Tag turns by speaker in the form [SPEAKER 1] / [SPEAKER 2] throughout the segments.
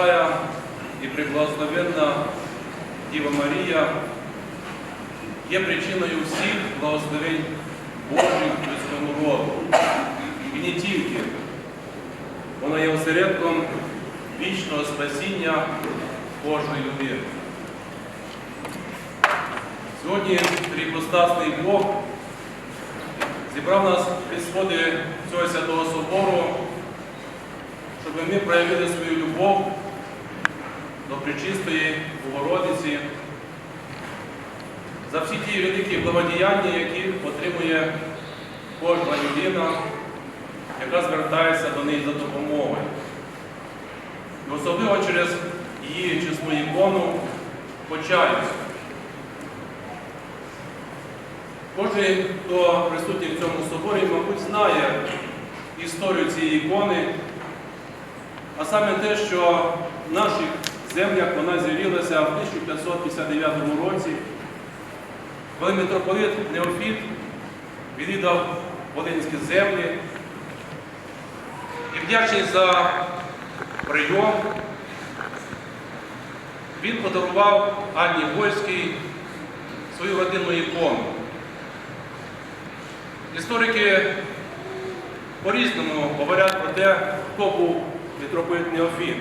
[SPEAKER 1] Пресвятая і преблагословенна Діва Марія є причиною всіх благословень Божих людському роду. І не тільки. Вона є осередком вічного спасіння кожної людини. Сьогодні трипостасний Бог зібрав нас під сходи цього святого собору, щоб ми проявили свою любов до Пречистої Богородиці за всі ті великі благодіяння, які отримує кожна людина, яка звертається до неї за допомогою. І особливо через її чесну ікону почаюся. Кожен, хто присутній в цьому соборі, мабуть, знає історію цієї ікони, а саме те, що в наших землях вона з'явилася в 1559 році, коли митрополит Неофіт відвідав Волинські землі і вдячний за прийом, він подарував Анні Вольській свою родинну ікону. Історики по-різному говорять про те, хто був митрополит Неофіт.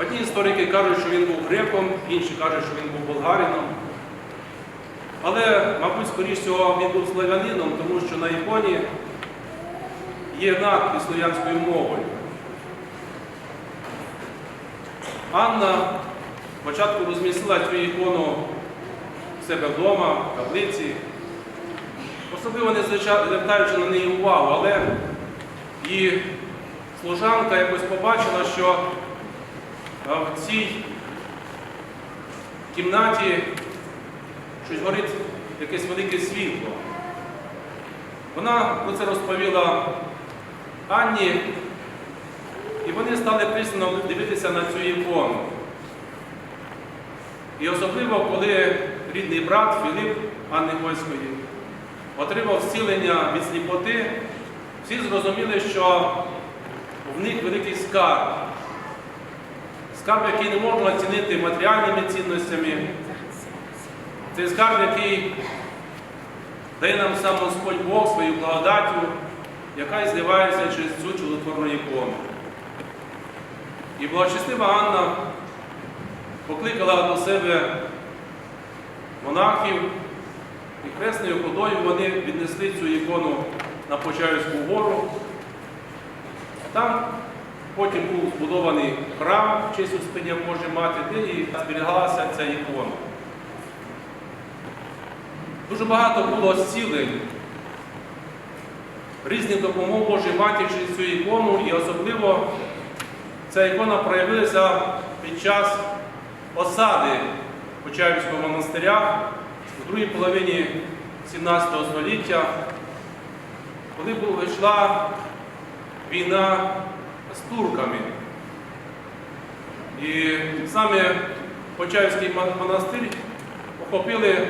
[SPEAKER 1] Одні історики кажуть, що він був греком, інші кажуть, що він був болгарином. Але, мабуть, скоріш всього, він був славянином, тому що на іконі є надпис слов'янською мовою. Анна спочатку розмістила цю ікону в себе вдома, в каплиці, особливо не звертаючи на неї увагу, але її служанка якось побачила, що в цій кімнаті щось горить якесь велике світло. Вона про це розповіла Анні, і вони стали пристально дивитися на цю ікону. І особливо, коли рідний брат Філіп Анни Гольської отримав зцілення від сліпоти, всі зрозуміли, що в них великий скарб. Скарб, який не можна оцінити матеріальними цінностями. Це скарб, який дає нам сам Господь Бог свою благодаттю, яка і зливається через цю чудотворну ікону. І благочестива Анна покликала до себе монахів, і хресною ходою вони віднесли цю ікону на Почаївську гору. Там потім був збудований храм в честь Успіння Божої Мати, де і зберігалася ця ікона. Дуже багато було зцілень, різних допомог Божої Матері через цю ікону, і особливо ця ікона проявилася під час осади Почаївського монастиря у другій половині 17 століття, коли була- йшла війна з турками. І саме Почаївський монастир охопили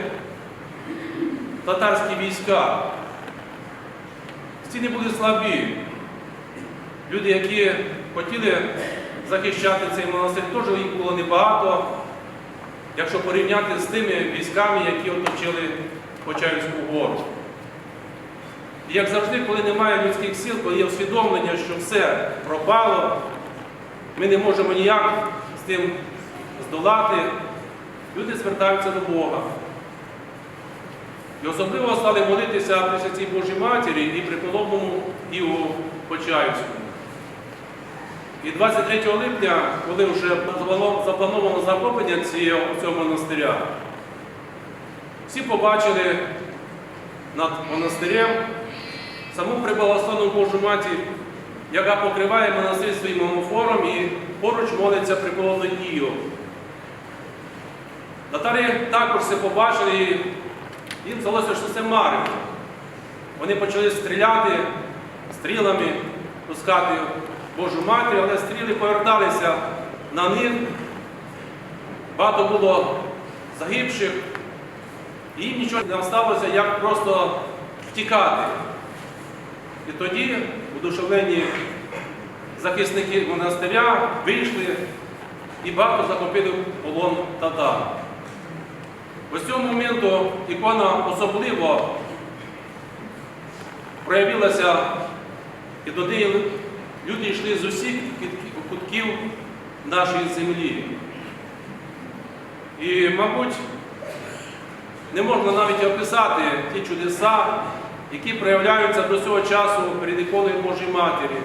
[SPEAKER 1] татарські війська. Стіни були слабі. Люди, які хотіли захищати цей монастир, теж їх було небагато, якщо порівняти з тими військами, які оточили Почаївську гору. І як завжди, коли немає людських сил, коли є усвідомлення, що все пропало, ми не можемо ніяк з тим здолати, люди звертаються до Бога. І особливо стали молитися при Святій Божій Матері і при Половному і у Почаївському. І 23 липня, коли вже заплановано захоплення цього монастиря, всі побачили над монастирем саму приблагословену Божу Матір, яка покриває монастир своїм омофором і поруч молиться приколону Дію. Татари також це побачили, і їм здалося, що це мари. Вони почали стріляти стрілами, пускати Божу Матір, але стріли поверталися на них. Багато було загибших, і їм нічого не сталося, як просто втікати. І тоді, удушевлені захисники монастиря вийшли і багато захопили полон татар. Ось цього моменту ікона особливо проявилася, і туди люди йшли з усіх кутків нашої землі. І, мабуть, не можна навіть описати ті чудеса, які проявляються до цього часу перед іконою Божої Матері.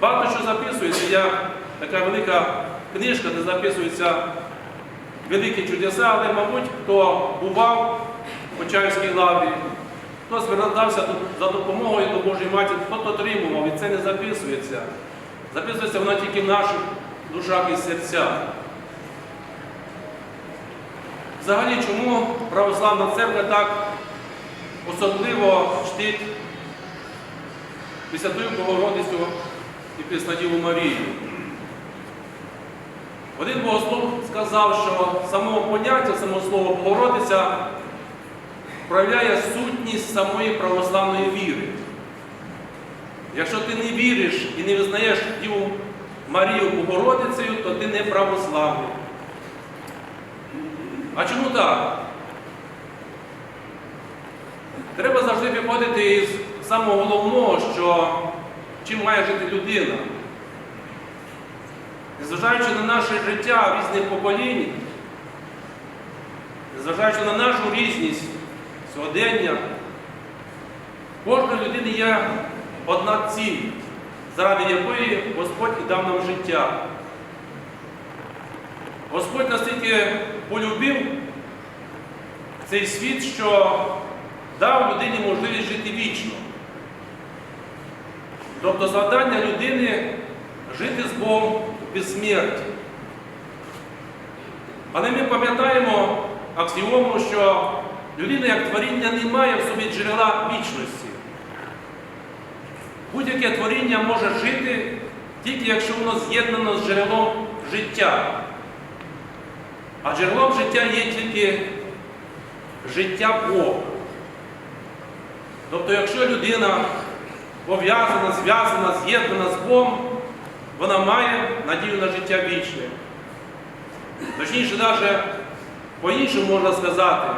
[SPEAKER 1] Багато що записується, є така велика книжка, де записуються великі чудеса, але, мабуть, хто бував в Почаївській лаврі, хто звертався за допомогою до Божої Матері, хто отримував, і це не записується. Записується воно тільки в наших душах і серцях. Взагалі, чому православна церква так особливо чтить Пресвятую Богородицю і Преснодіву Марію? Один богослов сказав, що самого поняття, само слово Богородиця проявляє сутність самої православної віри. Якщо ти не віриш і не визнаєш Діву Марію Богородицею, то ти не православний. А чому так? Треба завжди виходити із самого головного, що чим має жити людина. Незважаючи на наше життя різних поколінь, незважаючи на нашу різність сьогодення, кожної людини є одна ціль, заради якої Господь і дав нам життя. Господь настільки полюбив цей світ, що дав людині можливість жити вічно. Тобто завдання людини жити з Богом без смерті. Але ми пам'ятаємо аксіому, що людина як творіння не має в собі джерела вічності. Будь-яке творіння може жити тільки якщо воно з'єднано з джерелом життя. А джерелом життя є тільки життя Бога. Тобто, якщо людина пов'язана, зв'язана, з'єднана з Богом, вона має надію на життя вічне. Точніше, навіть по-іншому можна сказати,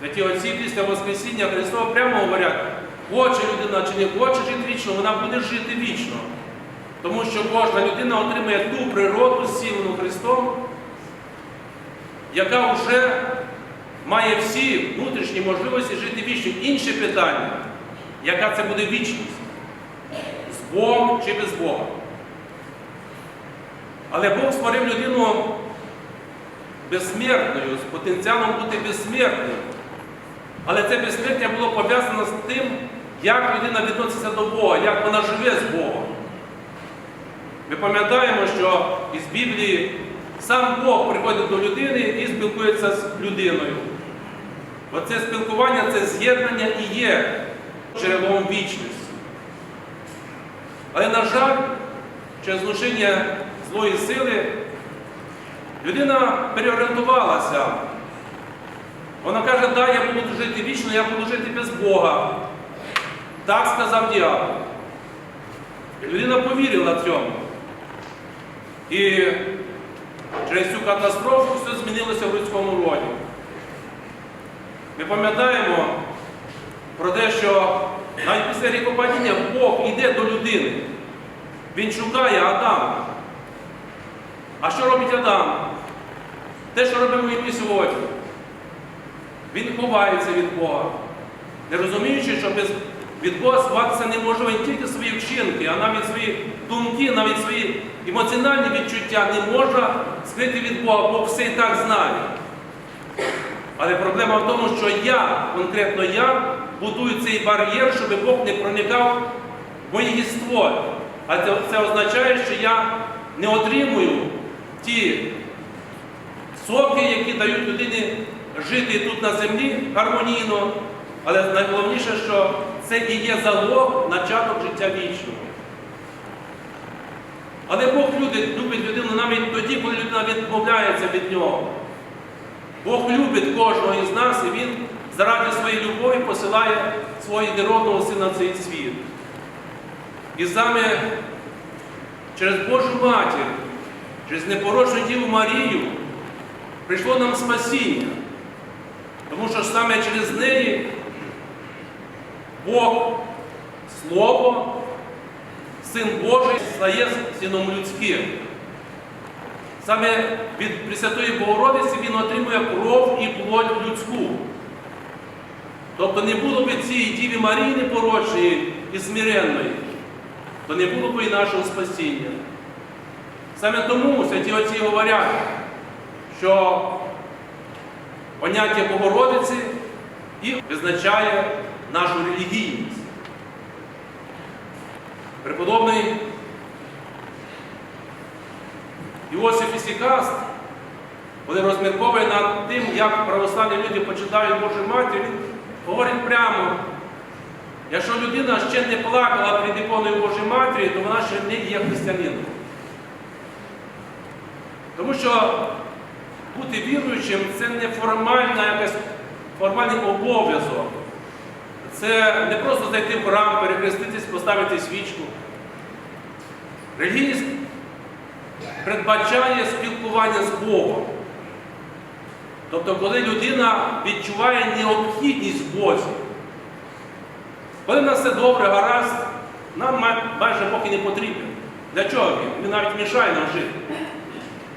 [SPEAKER 1] святі отці після Воскресіння Христова прямо говорять, хоче людина чи не хоче жити вічно, вона буде жити вічно. Тому що кожна людина отримує ту природу, зцілену Христом, яка вже має всі внутрішні можливості жити вічно. Інше питання, яка це буде вічність? З Богом чи без Бога? Але Бог створив людину безсмертною, з потенціалом бути безсмертною. Але це безсмертя було пов'язано з тим, як людина відноситься до Бога, як вона живе з Богом. Ми пам'ятаємо, що із Біблії сам Бог приходить до людини і спілкується з людиною. Оце спілкування, це з'єднання і є джерелом вічності. Але, на жаль, через знушення злої сили людина переорієнтувалася. Вона каже, да, я буду жити вічно, я буду жити без Бога. Так сказав діабол. І людина повірила цьому. І через цю катастрофу все змінилося в людському роді. Ми пам'ятаємо про те, що навіть після гріхопадіння Бог йде до людини. Він шукає Адама. А що робить Адам? Те, що робимо і ми сьогодні. Він ховається від Бога, не розуміючи, що без, від Бога сховатися не тільки свої вчинки, а навіть свої думки, навіть свої емоціональні відчуття не можна скрити від Бога, Бог все і так знає. Але проблема в тому, що я, конкретно я, будую цей бар'єр, щоб Бог не проникав в єство. А це, це означає, що я не отримую ті соки, які дають людині жити тут на землі гармонійно. Але найголовніше, що це і є залог начаток життя вічного. Але Бог любить людину навіть тоді, коли людина відмовляється від нього. Бог любить кожного із нас, і Він заради своєї любові посилає свого єдинородного сина в цей світ. І саме через Божу матір, через непорочну Діву Марію прийшло нам спасіння. Тому що саме через неї Бог, Слово, Син Божий стає сином людським. Саме від Пресвятої Богородиці Він отримує кров і плоть людську. Тобто не було б цієї Діві Марії непорочної і смиренної, то не було б і нашого спасіння. Саме тому святі отці говорять, що поняття Богородиці і визначає нашу релігійність. Преподобний Іосиф Ісікаст, коли розмірковує над тим, як православні люди почитають Божу Матір, він говорить прямо, якщо людина ще не плакала перед іконою Божої Матері, то вона ще не є християнином. Тому що бути віруючим це не формальна якась формальний обов'язок. Це не просто зайти в храм, перехреститись, поставити свічку. Релігійність передбачає спілкування з Богом. Тобто, коли людина відчуває необхідність Бозі, коли в нас все добре, гаразд, нам майже і не потрібен. Для чого він? Він навіть мішає нам жити.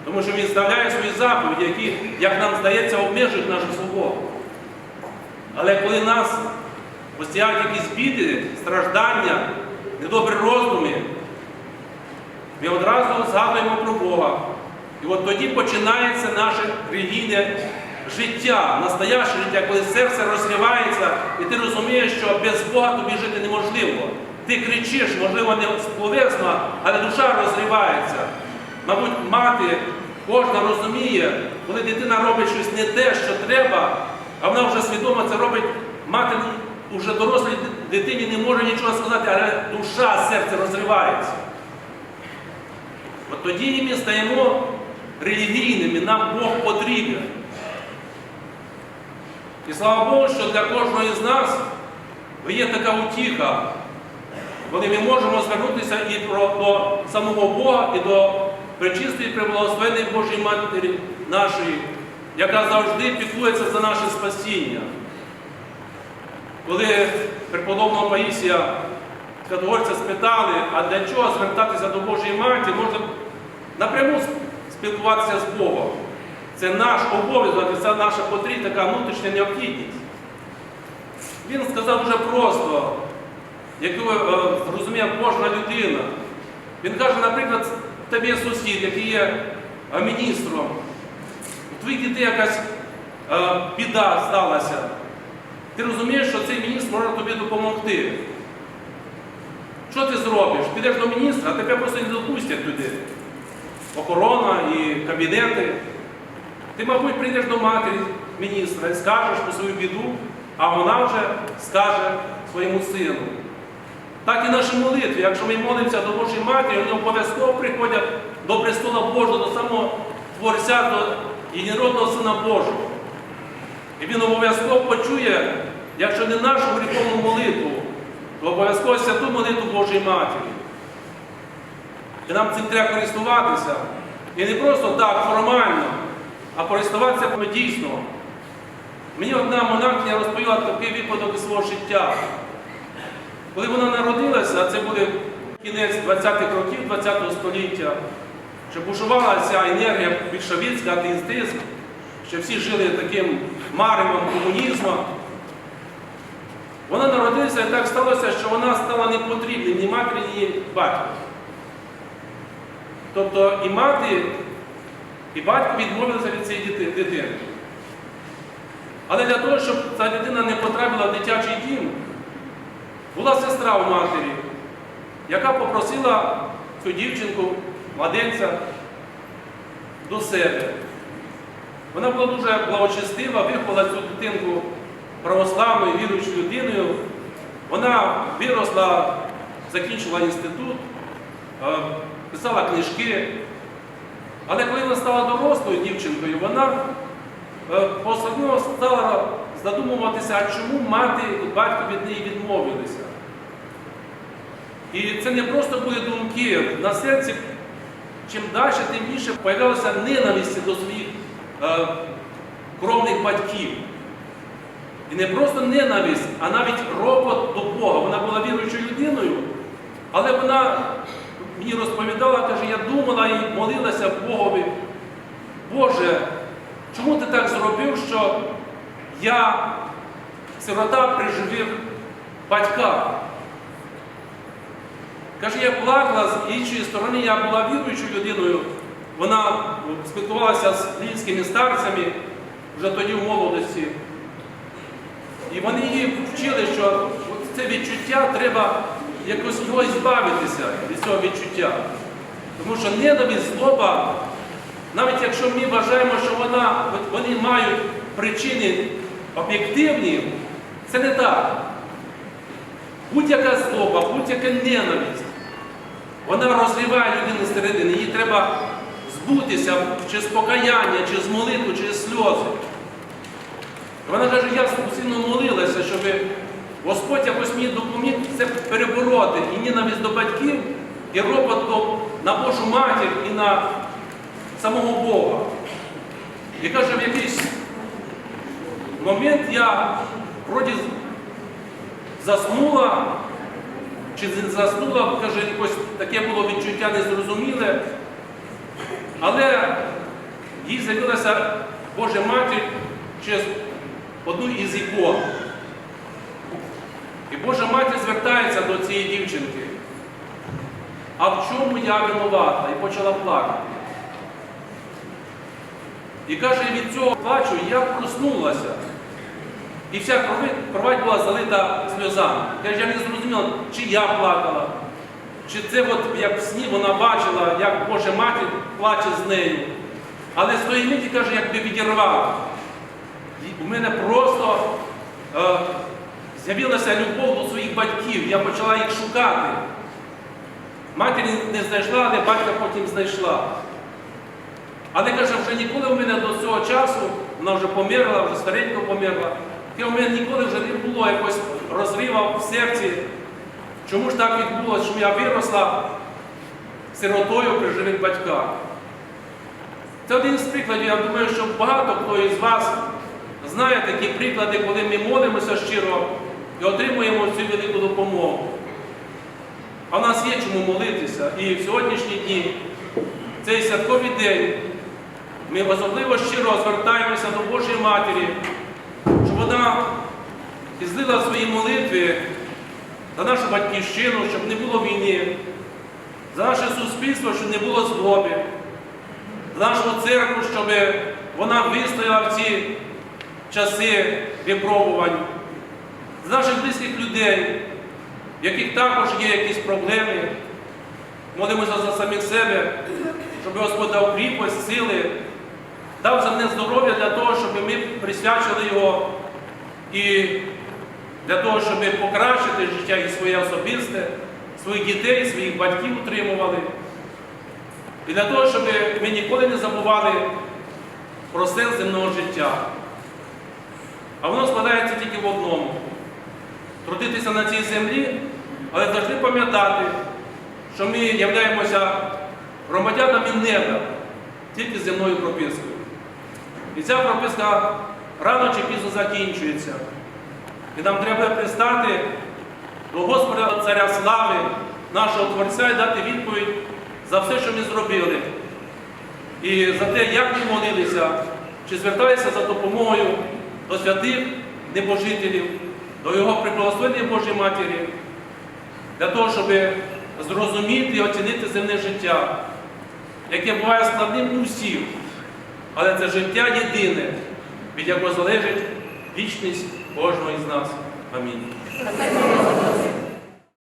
[SPEAKER 1] Тому що він вставляє свої заповіді, які, як нам здається, обмежують нашу свободу. Але коли нас постігають якісь біди, страждання, недобрі роздуми, ми одразу згадуємо про Бога. І от тоді починається наше релігійне життя, настояще життя, коли серце розривається, і ти розумієш, що без Бога тобі жити неможливо. Ти кричиш, можливо, не словесно, але душа розривається. Мабуть, мати кожна розуміє, коли дитина робить щось не те, що треба, а вона вже свідомо це робить, мати вже дорослій дитині не може нічого сказати, але душа, серце розривається. От тоді ми стаємо релігійними, нам Бог потрібен. І слава Богу, що для кожного з нас є така утіха, коли ми можемо звернутися і про, до самого Бога, і до пречистої преблагословенної Божої Матері нашої, яка завжди піклується за наше спасіння. Коли преподобного Паїсія Святогорця спитали, а для чого звертатися до Божої Матері, можна напряму спілкуватися з Богом. Це наш обов'язок, це наша потрібна така внутрішня необхідність. Він сказав дуже просто, яку е, зрозуміє кожна людина. Він каже, наприклад, тебе є сусід, який є е, міністром, у твоїх дітей якась е, біда сталася. Ти розумієш, що цей міністр може тобі допомогти. Що ти зробиш? Підеш до міністра, а тебе просто не допустять туди. Охорона і кабінети. Ти, мабуть, прийдеш до матері міністра і скажеш про свою біду, а вона вже скаже своєму сину. Так і наші молитви. Якщо ми молимося до Божої Матері, вони обов'язково приходять до престола Божого, до самого Творця, до єдинородного Сина Божого. І він обов'язково почує, якщо не нашу гріховну молитву, обов'язково святу молитву Божої Матері. І нам цим треба користуватися. І не просто так, формально, а користуватися дійсно. Мені одна монахиня розповіла такий випадок із свого життя. Коли вона народилася, це буде кінець 20-х років 20-го століття, що бушувала ця енергія більшовицька, атеїстизм, що всі жили таким маревом комунізму. Вона народилася і так сталося, що вона стала непотрібним ні матері, ні батьку. Тобто і мати, і батько відмовилися від цієї дитини. Але для того, щоб ця дитина не потрапила в дитячий дім, була сестра у матері, яка попросила цю дівчинку, младенця, до себе. Вона була дуже благочестива, виховала цю дитинку православною, віруючою людиною. Вона виросла, закінчила інститут, е, писала книжки. Але коли вона стала дорослою дівчинкою, вона е, по-особливо стала задумуватися, чому мати і батько від неї відмовилися. І це не просто були думки. На серці чим далі, тим більше появилася ненависть до своїх е, кровних батьків. І не просто ненависть, а навіть ропот до Бога. Вона була віруючою людиною, але вона мені розповідала, каже, я думала і молилася Богові. Боже, чому ти так зробив, що я, сирота, приживив батька? Каже, я плакала з іншої сторони, я була віруючою людиною. Вона спілкувалася з львівськими старцями вже тоді в молодості. І вони її вчили, що це відчуття треба якось нього збавитися від цього відчуття. Тому що ненависть, злоба, навіть якщо ми вважаємо, що вона, вони мають причини об'єктивні, це не так. Будь-яка злоба, будь-яка ненависть, вона розриває людину зсередини. Їй треба збутися чи з покаяння, чи з молитви, чи з сльози. Вона каже, я сильно молилася, щоб Господь якось мені допоміг це перебороти. І ненависть до батьків, і ропот до, на Божу матір і на самого Бога. І каже, в якийсь момент я вроді заснула, чи заснула, каже, якось таке було відчуття незрозуміле. Але їй з'явилася Божа матір через одну із ікон. І Божа матір звертається до цієї дівчинки. А в чому я винувата? І почала плакати. І каже, від цього плачу я проснулася. І вся кровать- була залита сльозами. Каже, я не зрозуміла, чи я плакала, чи це от як в сні вона бачила, як Божа матір плаче з нею. Але з тої миті, каже, якби відірвав. У мене просто е, з'явилася любов до своїх батьків. Я почала їх шукати. Матір не знайшла, але батька потім знайшла. Але каже, вже ніколи в мене до цього часу, вона вже померла, вже старенько померла. В мене ніколи вже не було якось розрива в серці. Чому ж так відбулося, що я виросла сиротою при живих батьках? Це один з прикладів. Я думаю, що багато хто із вас знає такі приклади, коли ми молимося щиро і отримуємо цю велику допомогу. А в нас є чому молитися. І в сьогоднішні дні, цей святковий день, ми особливо щиро звертаємося до Божої Матері, щоб вона злила свої молитви за нашу батьківщину, щоб не було війни, за наше суспільство, щоб не було злоби, за нашу церкву, щоб вона вистояла в ці часи випробувань, за наших близьких людей, в яких також є якісь проблеми. Молимося за самих себе, щоб Господь дав кріпость, сили, дав за мене здоров'я для того, щоб ми присвячили його і для того, щоб покращити життя і своє особисте, своїх дітей, своїх батьків утримували. І для того, щоб ми ніколи не забували про сенс земного життя. А воно складається тільки в одному трудитися на цій землі, але завжди пам'ятати, що ми являємося громадянами неба тільки земною пропискою. І ця прописка рано чи пізно закінчується. І нам треба пристати до Господа Царя Слави, нашого Творця, і дати відповідь за все, що ми зробили. І за те, як ми молилися, чи зверталися за допомогою до святих небожителів, до Його приблагословенної Божої Матері, для того, щоб зрозуміти і оцінити земне життя, яке буває складним у всіх, але це життя єдине, від якого залежить вічність кожного із нас. Амінь.